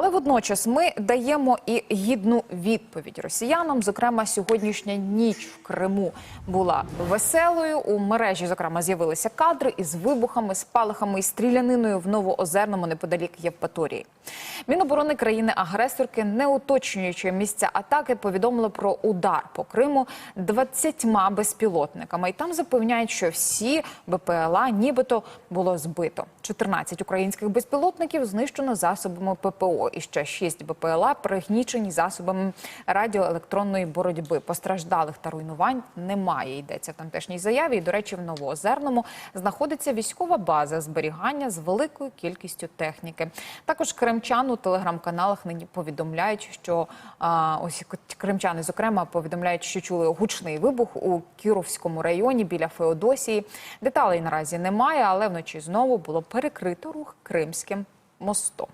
Але водночас ми даємо і гідну відповідь росіянам. Зокрема, сьогоднішня ніч в Криму була веселою. У мережі, зокрема, з'явилися кадри із вибухами, спалахами і стріляниною в новоозерному неподалік Євпаторії. Міноборони країни-агресорки, не уточнюючи місця атаки, повідомило про удар по Криму 20 безпілотниками. І там запевняють, що всі БПЛА нібито було збито. 14 українських безпілотників знищено засобами І ще 6 БПЛА пригнічені засобами радіоелектронної боротьби. Постраждалих та руйнувань немає. Йдеться в тамтешній заяві. І, до речі, в Новоозерному знаходиться військова база зберігання з великою кількістю техніки. Також кримчан у телеграм-каналах нині повідомляють, що а, ось кримчани, зокрема, повідомляють, що чули гучний вибух у Кіровському районі біля Феодосії. Деталей наразі немає, але вночі знову було перекрито рух Кримським мостом.